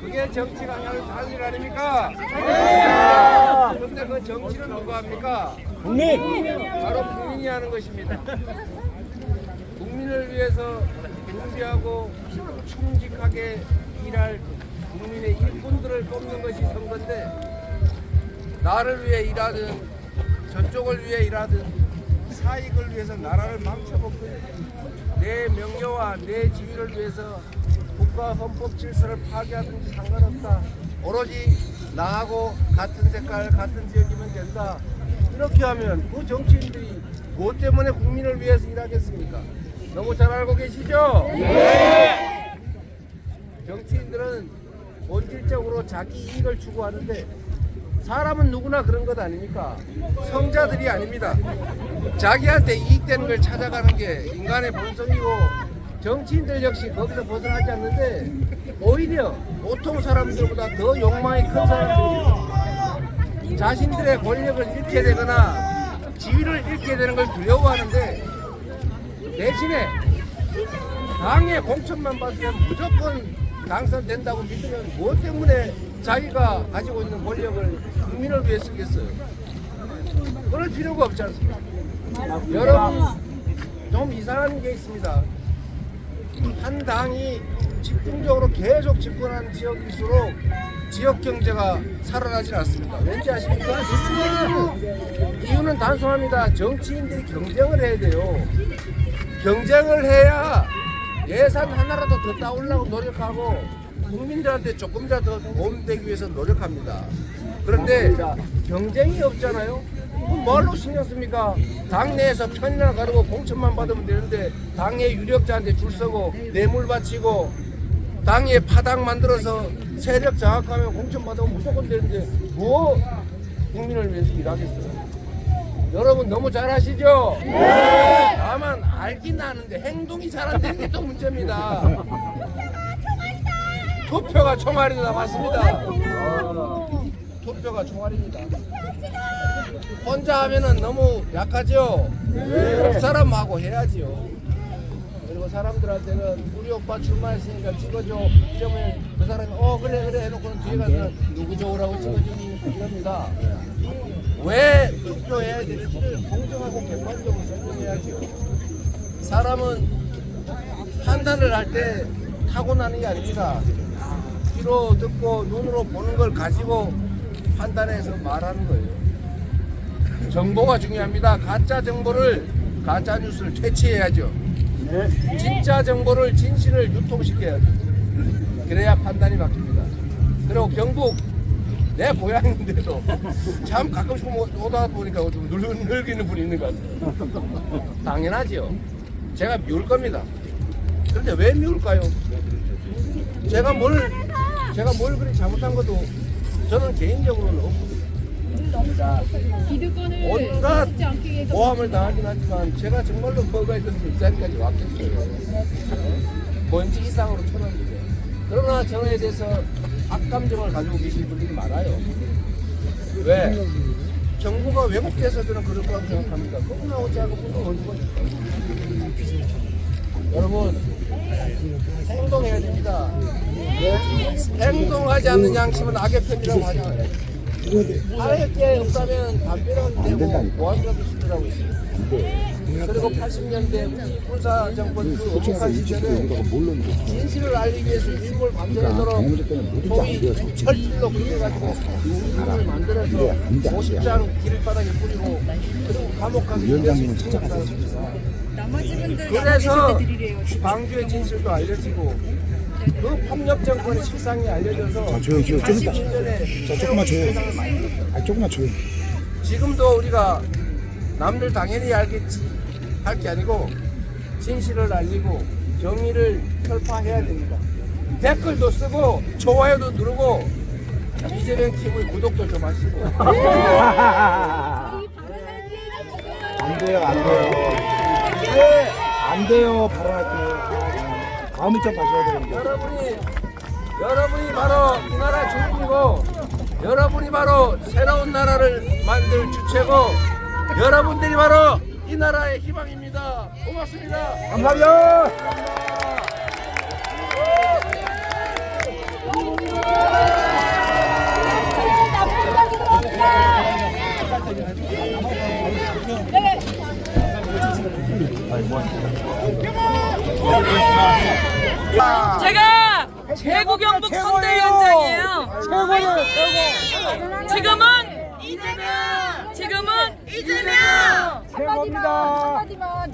그게 정치가 하는 일 아닙니까? 그런데 그 정치는 누가 합니까? 국민! 바로 국민이 하는 것입니다. 국민을 위해서 준비하고 충직하게 일할 국민의 일꾼들을 뽑는 것이 선거인데 나를 위해 일하든 저쪽을 위해 일하든 사익을 위해서 나라를 망쳐먹든 내 명예와 내 지위를 위해서 국가 헌법 질서를 파괴하든지 상관없다. 오로지 나하고 같은 색깔, 같은 지역이면 된다. 이렇게 하면 그 정치인들이 무엇 때문에 국민을 위해서 일하겠습니까? 너무 잘 알고 계시죠? 정치인들은 본질적으로 자기 이익을 추구하는데 사람은 누구나 그런 것 아닙니까? 성자들이 아닙니다. 자기한테 이익되는 걸 찾아가는 게 인간의 본성이고 정치인들 역시 거기서 벗어나지 않는데 오히려 보통 사람들보다 더 욕망이 큰 사람들이 자신들의 권력을 잃게 되거나 지위를 잃게 되는 걸 두려워하는데 대신에 당의 공천만 받으면 무조건 당선된다고 믿으면 무엇 때문에 자기가 가지고 있는 권력을 국민을 위해 쓰겠어요? 그럴 필요가 없지 않습니까? 여러분 좀 이상한 게 있습니다. 한 당이 집중적으로 계속 집권하는 지역일수록 지역 경제가 살아나질 않습니다. 왠지 아십니까? 이유는 단순합니다. 정치인들이 경쟁을 해야 돼요. 경쟁을 해야 예산 하나라도 더 따오려고 노력하고 국민들한테 조금이라도 더 도움되기 위해서 노력합니다. 그런데 경쟁이 없잖아요. 그럼 뭘로 신경 씁니까? 당내에서 편이나 가르고 공천만 받으면 되는데 당의 유력자한테 줄 서고 뇌물 바치고 당에 파당 만들어서 세력 장악하면 공천 받으면 무조건 되는데 뭐 국민을 위해서 일하겠어요? 여러분 너무 잘 아시죠? 다만 알긴 아는데 행동이 잘 안 되는 게 또 문제입니다. 투표가 총알이다 맞습니다. 투표가 총알입니다. 혼자 하면은 너무 약하죠. 그 사람하고 해야지요. 그리고 사람들한테는 우리 오빠 출마했으니까 찍어줘. 이러면 그 사람이 어 그래 그래 해놓고는 뒤에 가서 누구 좋으라고 찍어주니 이럽니다. 왜 투표해야 되는지를 공정하고 객관적으로 설명해야죠. 사람은 판단을 할 때 타고나는 게 아닙니다. 귀로 듣고 눈으로 보는 걸 가지고 판단해서 말하는 거예요. 정보가 중요합니다. 가짜 정보를 가짜 뉴스를 퇴치해야죠. 진짜 정보를 진실을 유통시켜야죠. 그래야 판단이 바뀝니다. 그리고 경북 내 고향인데도 참 가끔씩 뭐 오다 보니까 좀 늙, 늙이는 분이 있는 것 같아요. 당연하지요. 제가 미울 겁니다. 그런데 왜 미울까요? 제가 뭘 제가 뭘 그리 잘못한 것도 저는 개인적으로는 없고 기득권을 온갖 먹지 않기 위해서 모함을 당하긴 하지만 제가 정말로 뭐가 있어서 이 자리까지 왔겠어요. 먼지 이상으로 천원이죠. 그러나 저에 대해서 악감정을 가지고 계신 분들이 많아요. 왜? 정부가 왜곡돼서들은 그럴 거라고 생각합니다. 그거 나오지 않고 그거 어디 보니까. 여러분, 행동해야 됩니다. 행동하지 않는 양심은 악의 편이라고 하잖아요. 할게 없다면 담배라도 대고 보안이라도 시더라고 있어요. 그리고 80년대 우리 군사 정권 그 엄혹한 시절에 진실을 알리기 위해서 일몰 밤새도록 소위 철길로 끌려가지고 유물을 만들어서 50장 길바닥에 뿌리고 그리고 감옥 가서. 나머지 분들 그래서. 방주의 진실도 알려지고 그 폭력 정권의 실상이 알려져서 조용, 조용. 80년에 저 조금만 조용. 아, 조금만 조용. 지금도 우리가 남들 당연히 알겠지 할 게 아니고 진실을 알리고 정의를 설파해야 됩니다. 댓글도 쓰고 좋아요도 누르고 이재명 TV 구독도 좀 하시고 안 돼요, 안 돼요. 네, 안 돼요, 발언할게요. 다음 일정 가셔야 되는데. 여러분이 여러분이 바로 이 나라 주인이고 여러분이 바로 새로운 나라를 만들 주체고 여러분들이 바로 이 나라의 희망입니다. 고맙습니다. 감사합니다. 제가 제국영북 선대위원장이에요. 지금은 이재명. 지금은 이재명. 한마디만 한마디만